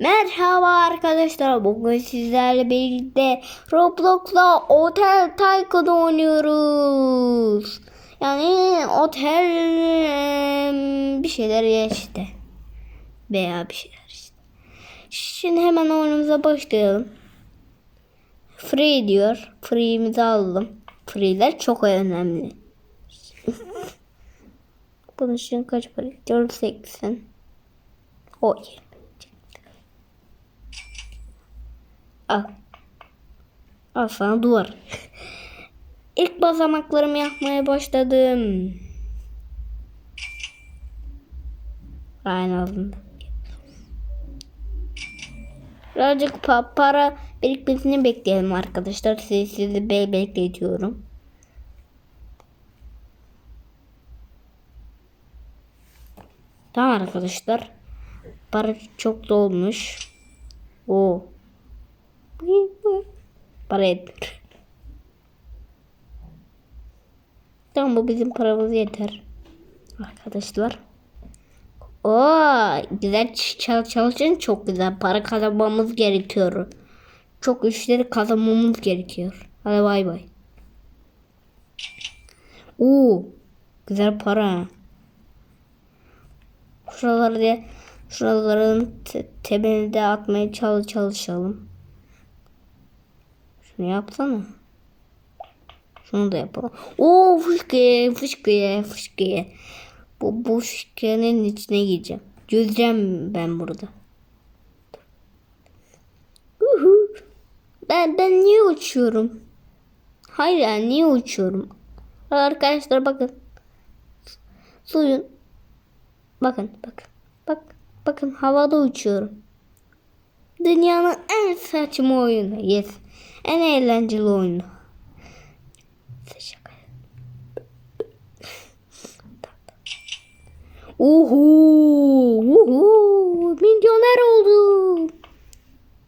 Merhaba arkadaşlar. Bugün sizlerle birlikte Roblox'la Otel Tycoon oynuyoruz. Yani otel bir şeyler ya işte. Veya bir şeyler işte. Şimdi hemen oyunumuza başlayalım. Free diyor. Free'imizi alalım. Free'ler çok önemli. Bunun için kaç para? 480. O Al. Al sana duvar. İlk basamaklarımı yapmaya başladım. Aynı azında. Birazcık pa- para birikmesini bekleyelim arkadaşlar. Sizi, sizi be bekletiyorum. Tamam arkadaşlar. Para çok dolmuş. Oo. Etmiyor. Tamam bu bizim paramız yeter. Arkadaşlar. Oo, güzel çal çalışın çok güzel para kazanmamız gerekiyor. Çok işleri kazanmamız gerekiyor. Hadi bay bay. Oo, güzel para. Şuraları da şuraların te temelini de atmaya çalış çalışalım. Şunu yapsana. Şunu da yapalım. Oo fışkıya fışkıya fışkıya. Bu, bu fışkıyanın içine gireceğim. Gözeceğim ben burada. Ben ben niye uçuyorum? Hayır yani niye uçuyorum? Arkadaşlar bakın. Suyun. Bakın bakın. Bak bakın havada uçuyorum. Dünyanın en saçma oyunu. Yes. En eğlenceli oyunu. Uhu, uhu, milyoner oldum.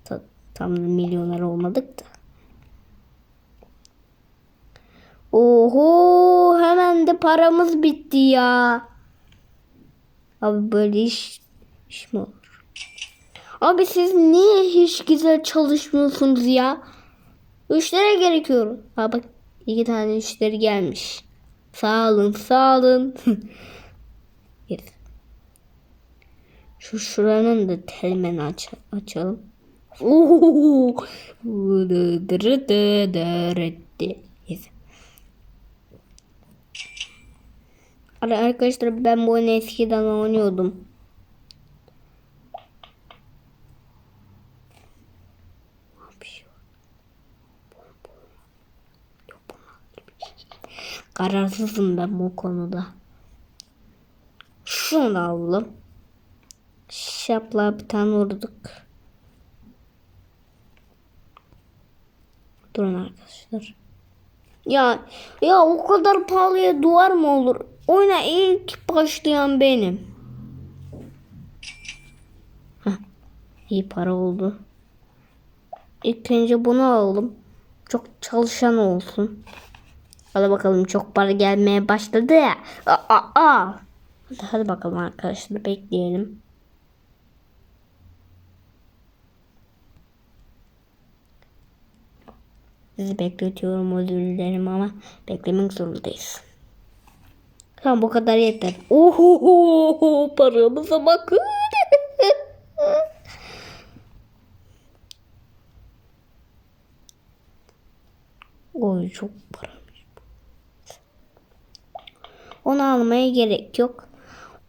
Ta- tam milyoner olmadık da. Oho, hemen de paramız bitti ya. Abi böyle iş, iş mi olur? Abi siz niye hiç güzel çalışmıyorsunuz ya? Üçlere gerekiyor. Ha bak iki tane üçleri gelmiş. Sağ olun sağ olun. Yes. Şu şuranın da telmeni aç açalım. Oho. Yes. Ar- Arkadaşlar ben bu oyunu eskiden oynuyordum. Bir şey yok. Yok, bunlar gibi. Kararsızım ben bu konuda. Şunu da alalım. Şapla bir tane vurduk. Durun arkadaşlar. Ya ya o kadar pahalıya duvar mı olur? Oyuna ilk başlayan benim. Heh, iyi para oldu. İlk önce bunu alalım. Çok çalışan olsun. Hadi bakalım çok para gelmeye başladı ya. Aa, aa. Hadi, bakalım arkadaşlar bekleyelim. Sizi bekletiyorum özür dilerim ama beklemek zorundayız. Tamam bu kadar yeter. Oho paramıza bakın. Oy çok paramış. Almaya gerek yok.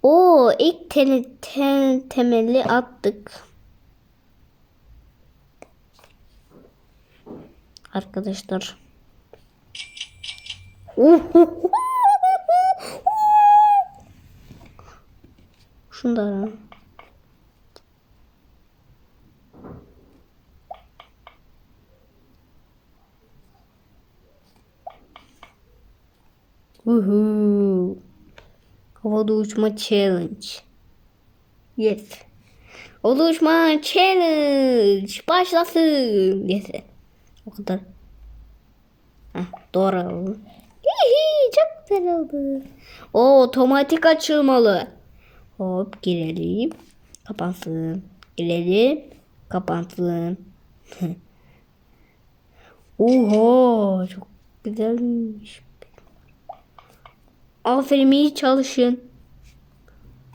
Oo ilk te te temeli attık. Arkadaşlar. Şunu da alalım. Uhu. Havada uçma challenge. Yes. Havada uçma challenge. Başlasın. Yes. O kadar. Heh, doğru alalım. Hihi, çok güzel oldu. O otomatik açılmalı. Hop girelim. Kapansın. Gelelim. Kapansın. Oha çok güzelmiş. Aferin iyi çalışın.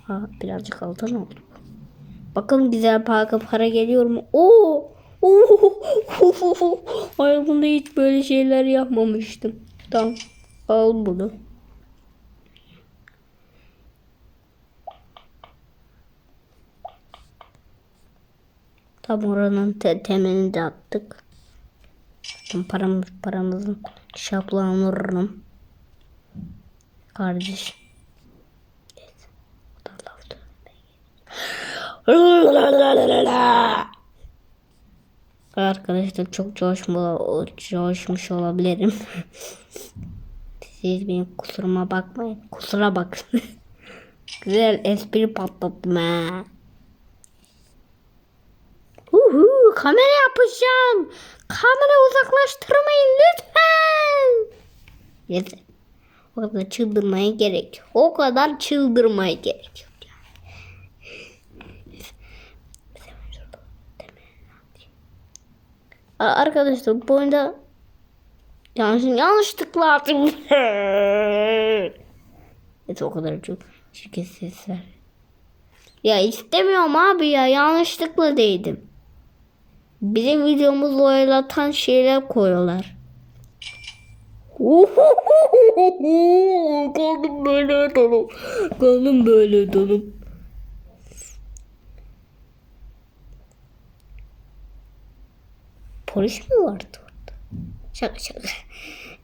Ha birazcık altın oldu. Bakalım güzel para para geliyor mu? Oo! Oo! Hayatımda hiç böyle şeyler yapmamıştım. Tamam. Al bunu. Tam oranın te temelini de attık. Tam paramız paramızın şaplanırım. Kardeş. Laf Arkadaşlar çok coşma, coşmuş olabilirim. Siz benim kusuruma bakmayın. Kusura bakın. Güzel espri patlattım ha. Uhu, kamera yapacağım. Kamera uzaklaştırmayın lütfen. Yeter. Kadar çıldırmaya gerek. O kadar çıldırmaya gerek yok. Arkadaşlar bu oyunda yanlış, yanlışlıkla attım. evet o kadar çok çirkin sesler. Ya istemiyorum abi ya yanlışlıkla değdim. Bizim videomuzu oylatan şeyler koyuyorlar. Kaldım böyle donum. Kaldım böyle donum. Polis mi vardı orada? Şaka şaka.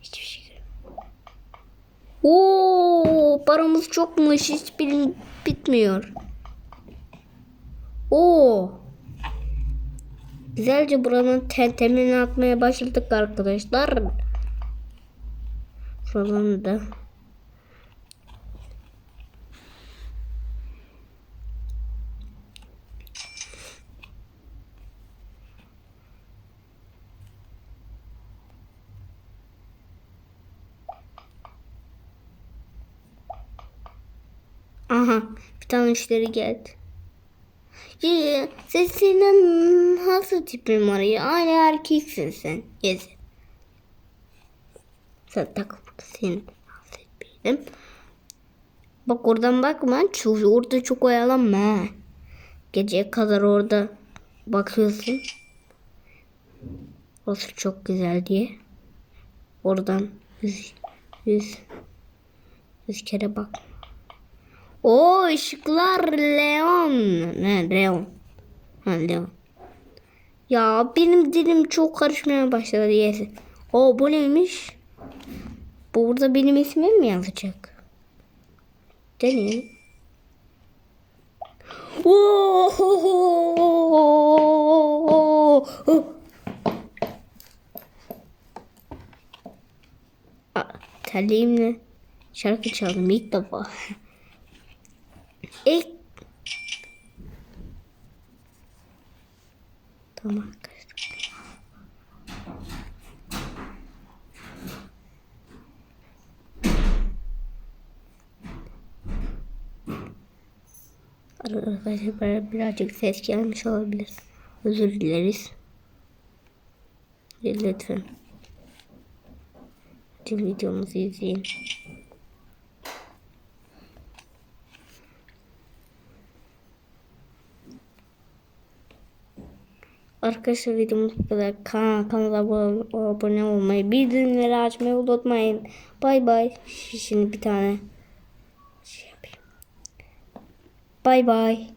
Hiçbir şey görmedim. Oo, paramız çokmuş. Hiç bilim bitmiyor. Oo. Güzelce buranın te temelini atmaya başladık arkadaşlar. Şuradan da. Aha bir tane müşteri geldi. Sen senin nasıl tipin var ya? Aynı erkeksin sen. Yes. Sen takılıp senin benim. Bak oradan bakma. Orada çok oyalanma. ha. Geceye kadar orada bakıyorsun. Orası çok güzel diye. Oradan yüz, yüz, yüz kere bak. O ışıklar Leon. Ne Leon. Ha Leon. Ya benim dilim çok karışmaya başladı diyesi. O bu neymiş? Burada benim ismim mi yazacak? Deneyelim. Aa, Terliğimle şarkı çaldım ilk defa. İlk Tamam arkadaşlar. Arkadaşlar birazcık ses gelmiş olabilir. Özür dileriz. Lütfen. Hadi videomuzu izleyin. Arkadaşlar videomuz bu kadar. Kan kanala abone olmayı, bildirimleri açmayı unutmayın. Bay bay. Şimdi bir tane şey yapayım. Bay bay.